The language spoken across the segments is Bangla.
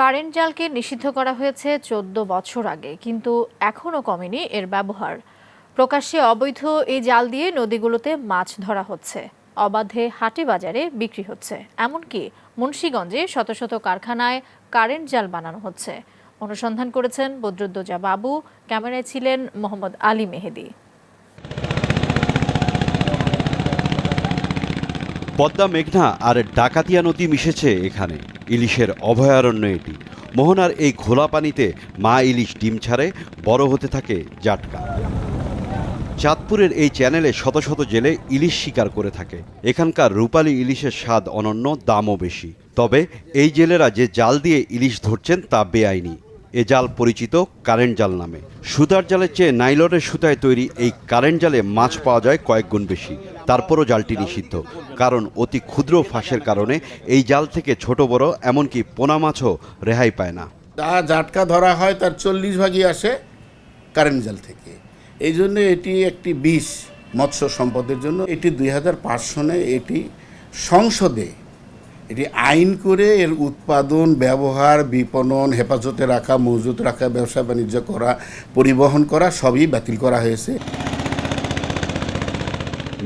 কারেন্ট জালকে নিষিদ্ধ করা হয়েছে চোদ্দ বছর আগে, কিন্তু এখনও কমেনি এর ব্যবহার। প্রকাশ্যে অবৈধ এই জাল দিয়ে নদীগুলোতে মাছ ধরা হচ্ছে। অবাধে হাটে বাজারে বিক্রি হচ্ছে। এমনকি মুন্সীগঞ্জে শত শত কারখানায় কারেন্ট জাল বানানো হচ্ছে। অনুসন্ধান করেছেন বদরুদ্দোজা বাবু, ক্যামেরায় ছিলেন মোহাম্মদ আলী মেহেদি। পদ্মা, মেঘনা আর ডাকাতিয়া নদী মিশেছে এখানে। ইলিশের অভয়ারণ্য এটি। মোহনার এই ঘোলা পানিতে মা ইলিশ ডিম ছাড়ে, বড় হতে থাকে জাটকা। চাঁদপুরের এই চ্যানেলে শত শত জেলে ইলিশ শিকার করে থাকে। এখানকার রূপালী ইলিশের স্বাদ অনন্য, দামও বেশি। তবে এই জেলেরা যে জাল দিয়ে ইলিশ ধরছেন তা বেআইনি। এ জাল পরিচিত কারেন্ট জাল নামে। সুতার জালের চেয়ে নাইলনের সুতায় তৈরি এই কারেন্ট জালে মাছ পাওয়া যায় কয়েক গুণ বেশি। তারপরও জালটি নিষিদ্ধ। কারণ অতি ক্ষুদ্র ফাঁসের কারণে এই জাল থেকে ছোট বড়, এমনকি পোনা মাছও রেহাই পায় না। যা জাটকা ধরা হয় তার চল্লিশ ভাগই আসে কারেন্ট জাল থেকে। এই জন্য এটি একটি বিষ মৎস্য সম্পদের জন্য। এটি দুই হাজার পাঁচ সনে এটি সংসদে এটি আইন করে এর উৎপাদন, ব্যবহার, বিপণন, হেফাজতে রাখা, মজুত রাখা, ব্যবসা বাণিজ্য করা, পরিবহন করা, সবই বাতিল করা হয়েছে।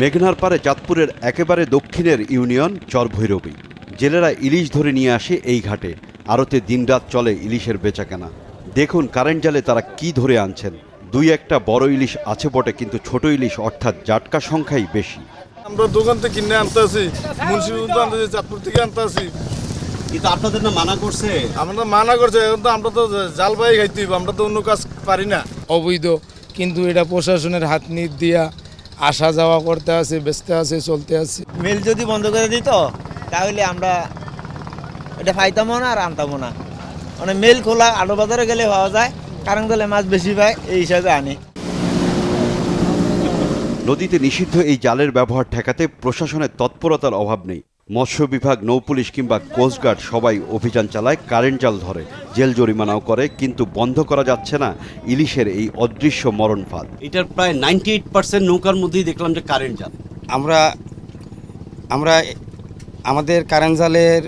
মেঘনার পারে চাঁদপুরের একেবারে দক্ষিণের ইউনিয়ন চরভৈরবী। জেলেরা ইলিশ ধরে নিয়ে আসে এই ঘাটে। আড়তে দিনরাত চলে ইলিশের বেচাকেনা। দেখুন কারেন্ট জালে তারা কি ধরে আনছেন। দুই একটা বড় ইলিশ আছে বটে, কিন্তু ছোট ইলিশ অর্থাৎ জাটকা সংখ্যাই বেশি। আমরা দোকান থেকে কিনে আনতে আসি মুন্সিগঞ্জ আনতে আসি চাঁদপুর থেকে আনতে আসি কিন্তু আপনাদের না মানা করছে? আমরা মানা করছে এখন তো আমরা তো জাল পাই খাইতে হইব, আমরা তো অন্য কাজ পারি না। অবৈধ কিন্তু এটা প্রশাসনের হাত নিত দিয়া আসা যাওয়া করতে আছে ব্যস্ত আছে চলতে আছে। মিল যদি বন্ধ করে দিত তাহলে আমরা এটা পাইতামও না আর আনতামও না। মানে মিল খোলা আটো বাজারে গেলে পাওয়া যায় কারণ গেলে মাছ বেশি পায় এই হিসাবে আনি। নদীতে নিষিদ্ধ এই জালের ব্যবহার ঠেকাতে প্রশাসনের তৎপরতার অভাব নেই। মৎস্য বিভাগ নৌপুলিশ কিংবা কোস্টগার্ড সবাই অভিযান চালায় কারেন্ট জাল ধরে। জেল জরিমানাও করে কিন্তু বন্ধ করা যাচ্ছে না ইলিশের এই অদৃশ্য মরণ ফাঁদ। এটার প্রায় নাইনটি এইট পার্সেন্ট নৌকার মধ্যেই দেখলাম যে কারেন্ট জাল। আমরা আমরা আমাদের কারেন্ট জালের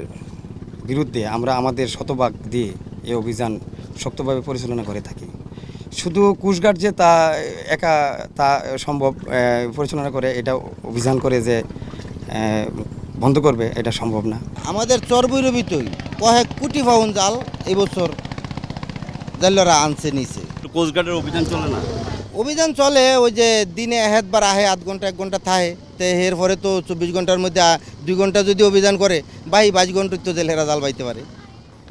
বিরুদ্ধে আমরা আমাদের শতভাগ দিয়ে এই অভিযান শক্তভাবে পরিচালনা করে থাকি। শুধু কুশগার্ড যে তা একা তা সম্ভব পরিচালনা করে এটা অভিযান করে যে বন্ধ করবে এটা সম্ভব না। আমাদের চরবৈরবিতই কয়েক কোটি পাউন্ড জাল এবছর জালরা আনছে নিচে কোস্টগার্ডের অভিযান চলে না? অভিযান চলে ওই যে দিনে এহেদ বার আহে আধ ঘণ্টা এক ঘণ্টা থাকে। তো এর পরে তো চব্বিশ ঘণ্টার মধ্যে দুই ঘণ্টা যদি অভিযান করে বাই বাইশ ঘণ্টা তো জেলেরা জাল বাইতে পারে।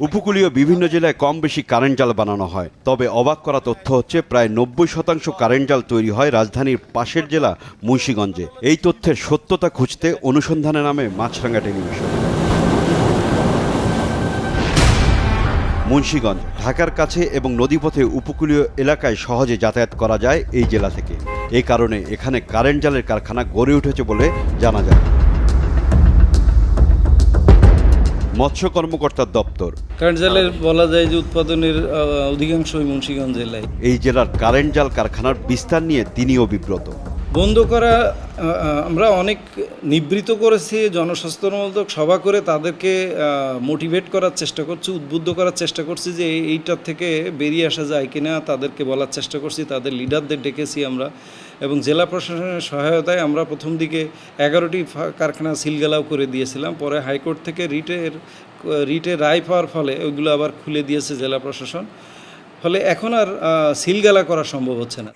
উপকূলীয় বিভিন্ন জেলায় কম বেশি কারেন্ট জাল বানানো হয়। তবে অবাক করা তথ্য হচ্ছে, প্রায় নব্বই শতাংশ কারেন্ট জাল তৈরি হয় রাজধানীর পাশের জেলা মুন্সীগঞ্জে। এই তথ্যের সত্যতা খুঁজতে অনুসন্ধানে নামে মাছরাঙ্গা টেলিভিশন। মুন্সীগঞ্জ, ঢাকার কাছে এবং নদীপথে উপকূলীয় এলাকায় সহজে যাতায়াত করা যায় এই জেলা থেকে। এ কারণে এখানে কারেন্ট জালের কারখানা গড়ে উঠেছে বলে জানা যায়। মৎস্য কর্মকর্তার দপ্তর। কারেন্ট জালের বলা যায় যে উৎপাদনের অধিকাংশই মুন্সিগঞ্জ জেলায়। এই জেলার কারেন্ট জাল কারখানার বিস্তার নিয়ে তিনিও বিব্রত। বন্ধ করা আমরা অনেক নিবৃত করেছি জনস্বাস্থ্যমূলক সভা করে তাদেরকে মোটিভেট করার চেষ্টা করছি উদ্বুদ্ধ করার চেষ্টা করছি যে এইটার থেকে বেরিয়ে আসা যায় কিনা তাদেরকে বলার চেষ্টা করছি তাদের লিডারদের ডেকেছি আমরা। এবং জেলা প্রশাসনের সহায়তায় আমরা প্রথম দিকে এগারোটি কারখানা সিলগালাও করে দিয়েছিলাম। পরে হাইকোর্ট থেকে রিটের, রিটে রায় পাওয়ার ফলে ওইগুলো আবার খুলে দিয়েছে জেলা প্রশাসন। ফলে এখন আর সিলগালা করা সম্ভব হচ্ছে না।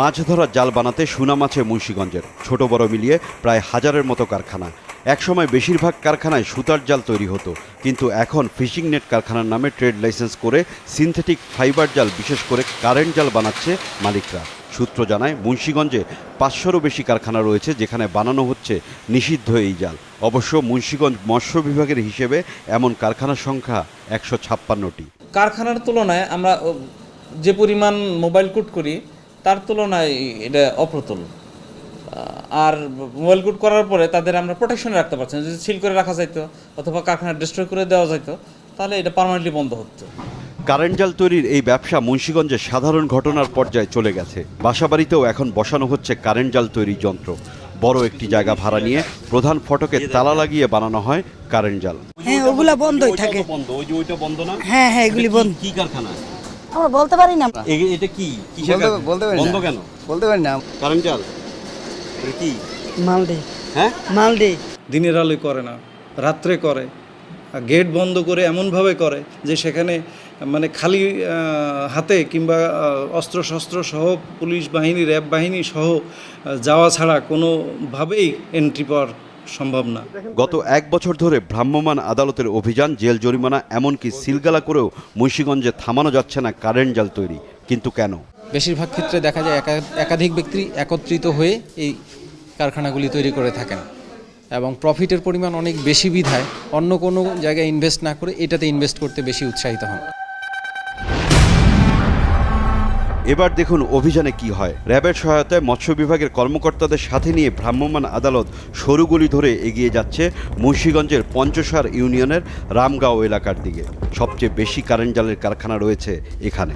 মাছ ধরার জাল বানাতে সুনাম আছে মুন্সীগঞ্জের। ছোট বড় মিলিয়ে প্রায় হাজারের মতো কারখানা। একসময় বেশিরভাগ কারখানায় সুতার জাল তৈরি হতো, কিন্তু এখন ফিশিং নেট কারখানার নামে ট্রেড লাইসেন্স করে সিনথেটিক ফাইবার জাল, বিশেষ করে কারেন্ট জাল বানাচ্ছে মালিকরা। সূত্র জানায়, মুন্সীগঞ্জে পাঁচশোরও বেশি কারখানা রয়েছে যেখানে বানানো হচ্ছে নিষিদ্ধ এই জাল। অবশ্য মুন্সীগঞ্জ মৎস্য বিভাগের হিসেবে এমন কারখানার সংখ্যা একশো ছাপ্পান্নটি। কারখানার তুলনায় আমরা যে পরিমাণ মোবাইল কোড করি, তার তুলনায় এটা অপ্রতুল। আর মোবাইল কোড করার পরে তাদের আমরা প্রোটেকশনে রাখতে পারছি না। যদি সিল করে রাখা যাইতো অথবা কারখানা ডিস্ট্রয় করে দেওয়া যাইতো তাহলে এটা পার্মানেন্টলি বন্ধ হতো। কারেন্ট জাল তৈরির এই ব্যবসা মুন্সীগঞ্জে সাধারণ ঘটনার পর্যায়ে চলে গেছে। বাসাবাড়িতেও এখন বসানো হচ্ছে কারেন্ট জাল তৈরির যন্ত্র। বড় একটি জায়গা ভাড়া নিয়ে প্রধান ফটকে তালা লাগিয়ে বানানো হয় কারেন্ট জাল। হ্যাঁ ওগুলা বন্ধ- বন্ধই থাকে। বন্ধ ওই যে ওইটা বন্ধ না? হ্যাঁ হ্যাঁ এগুলি বন্ধ। কি কারখানা? আমরা বলতে পারি না। এটা কি? কিসের বলতে- পারি না। বন্ধ কেন? বলতে পারি না। কারেন্ট জাল? কি? মালদে। হ্যাঁ? মালদে। দিনের আলোয় করে না রাত্রে করে। গেট বন্ধ করে এমনভাবে করে যে সেখানে মানে খালি হাতে কিংবা অস্ত্রশস্ত্র সহ পুলিশ বাহিনী র্যাব বাহিনী সহ যাওয়া ছাড়া কোনোভাবেই এন্ট্রি পাওয়ার সম্ভব না। গত এক বছর ধরে ভ্রাম্যমাণ আদালতের অভিযান জেল জরিমানা এমনকি সিলগালা করেও মুন্সীগঞ্জে থামানো যাচ্ছে না কারেন্ট জাল তৈরি। কিন্তু কেন? বেশিরভাগ ক্ষেত্রে দেখা যায় একা- একাধিক ব্যক্তি একত্রিত হয়ে এই কারখানাগুলি তৈরি করে থাকেন এবং প্রফিটের পরিমাণ অনেক বেশি বিধায় অন্য কোনো জায়গায় ইনভেস্ট না করে এটাতে ইনভেস্ট করতে বেশি উৎসাহিত হন। এবার দেখুন অভিযানে কি হয়। র্যাবের সহায়তায় মৎস্য বিভাগের কর্মকর্তাদের সাথে নিয়ে ভ্রাম্যমাণ আদালত সরুগুলি ধরে এগিয়ে যাচ্ছে মুন্সীগঞ্জের পঞ্চসার ইউনিয়নের রামগাঁও এলাকার দিকে। সবচেয়ে বেশি কারেন্ট জালের কারখানা রয়েছে এখানে।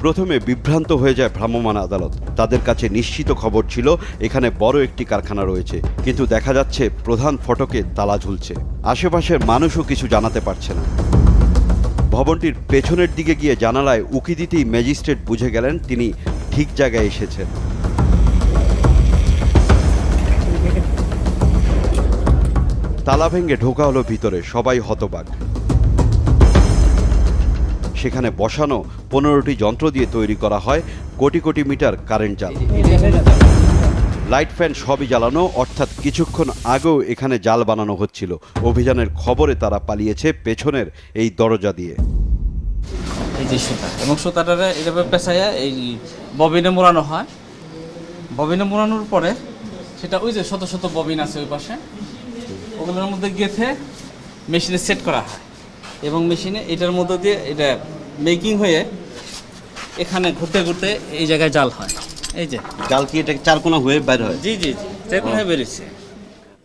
প্রথমে বিভ্রান্ত হয়ে যায় ভ্রাম্যমাণ আদালত। তাদের কাছে নিশ্চিত খবর ছিল, এখানে বড় একটি কারখানা রয়েছে। কিন্তু দেখা যাচ্ছে, প্রধান ফটকে তালা ঝুলছে। আশেপাশের মানুষও কিছু জানাতে পারছে না। ভবনটির পেছনের দিকে গিয়ে জানালায় উকি দিতেই ম্যাজিস্ট্রেট বুঝে গেলেন, তিনি ঠিক জায়গায় এসেছেন। তালা ভেঙে ঢোকা হলো ভিতরে, সবাই হতবাক। সেখানে বসানো পনেরোটি যন্ত্র দিয়ে তৈরি করা হয়। কোটি কোটি মিটার কারেন্ট জাল। লাইট ফ্যান সবই জ্বালানো, অর্থাৎ কিছুক্ষণ আগেও এখানে জাল বানানো হচ্ছিল। অভিযানের খবরে তারা পালিয়েছে পেছনের এই দরজা দিয়ে। এই যে এবং সুতাটারে এভাবে পেঁচাইয়া এই ববিনে মোড়ানো হয়। ববিনে মোড়ানোর পরে সেটা ওই যে শত শত ববিন আছে ওই পাশে, ওগুলোর মধ্যে গেথে মেশিনে সেট করা হয়। এবং মেশিনে এটার মধ্যে দিয়ে এটা মেকিং হয়ে এখানে ঘুরতে ঘুরতে এই জায়গায় জাল হয়। এই যে। জাল কি এটা চারকোনা হয়ে বের হয়? জি জি জি। চারকোনা হয়ে বেরিয়েছে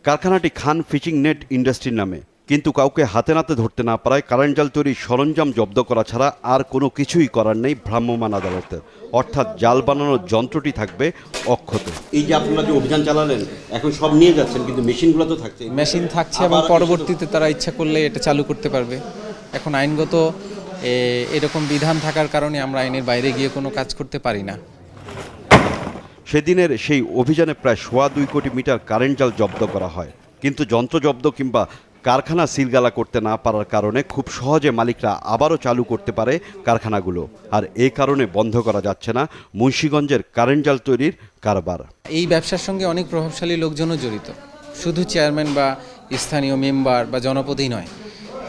কারখানাটি খান ফিশিং নেট ইন্ডাস্ট্রির নামে। কিন্তু কাউকে হাতে নাতে ধরতে না পারায় কারেন্ট জাল তৈরির সরঞ্জাম জব্দ করা ছাড়া আর কোনো কিছুই করার নেই ভ্রাম্যমাণ আদালতের অর্থাৎ জাল বানানোর যন্ত্রটি থাকবে অক্ষত। এই যে আপনারা যে অভিযান চালালেন এখন সব নিয়ে যাচ্ছেন কিন্তু মেশিনগুলো তো থাকছে। মেশিন থাকছে এবং পরবর্তীতে তারা ইচ্ছা করলে এটা চালু করতে পারবে। এখন আইনগত এরকম বিধান থাকার কারণে আমরা আইনের বাইরে গিয়ে কোনো কাজ করতে পারি না। সেদিনের সেই অভিযানে প্রায় সোয়া দুই কোটি মিটার কারেন্ট জাল জব্দ করা হয়। কিন্তু যন্ত্র জব্দ কিংবা কারখানা সিলগালা করতে না পারার কারণে খুব সহজে মালিকরা আবারও চালু করতে পারে কারখানাগুলো। আর এ কারণে বন্ধ করা যাচ্ছে না মুন্সীগঞ্জের কারেন্ট জাল তৈরির কারবার। এই ব্যবসার সঙ্গে অনেক প্রভাবশালী লোকজনও জড়িত। শুধু চেয়ারম্যান বা স্থানীয় মেম্বার বা জনপদই নয়,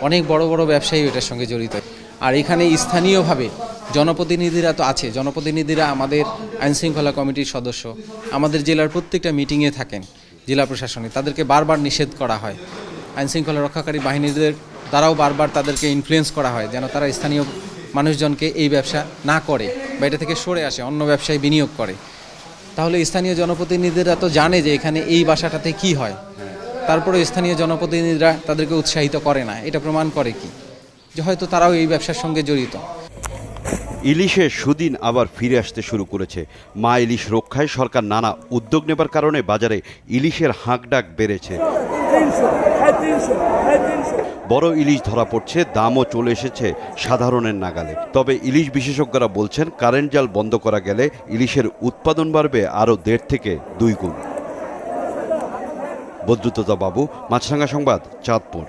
অনেক বড় বড় ব্যবসায়ী এটার সঙ্গে জড়িত। আর এখানে স্থানীয়ভাবে জনপ্রতিনিধিরা তো আছে। জনপ্রতিনিধিরা আমাদের আইনশৃঙ্খলা কমিটির সদস্য। আমাদের জেলার প্রত্যেকটা মিটিংয়ে থাকেন জেলা প্রশাসনে। তাদেরকে বারবার নিষেধ করা হয়। আইনশৃঙ্খলা রক্ষাকারী বাহিনীদের দ্বারাও বারবার তাদেরকে ইনফ্লুয়েন্স করা হয়, যেন তারা স্থানীয় মানুষজনকে এই ব্যবসা না করে বা এটা থেকে সরে আসে, অন্য ব্যবসায় বিনিয়োগ করে। তাহলে স্থানীয় জনপ্রতিনিধিরা তো জানে যে এখানে এই বাসাটাতে কি হয়। তারপরে স্থানীয় জনপ্রতিনিধিরা তাদেরকে উৎসাহিত করে না, এটা প্রমাণ করে কি? যে হয়তো তারাও এই ব্যবসার সঙ্গে জড়িত। ইলিশের সুদিন আবার ফিরে আসতে শুরু করেছে। মা ইলিশ রক্ষায় সরকার নানা উদ্যোগ নেবার কারণে বাজারে ইলিশের হাঁকডাক বেড়েছে। বড় ইলিশ ধরা পড়ছে, দামও চলে এসেছে সাধারণের নাগালে। তবে ইলিশ বিশেষজ্ঞরা বলছেন, কারেন্ট জাল বন্ধ করা গেলে ইলিশের উৎপাদন বাড়বে আরও দেড় থেকে দুই গুণ। বদ্রুততা বাবু মাছরাঙ্গা সংবাদ, চাঁদপুর।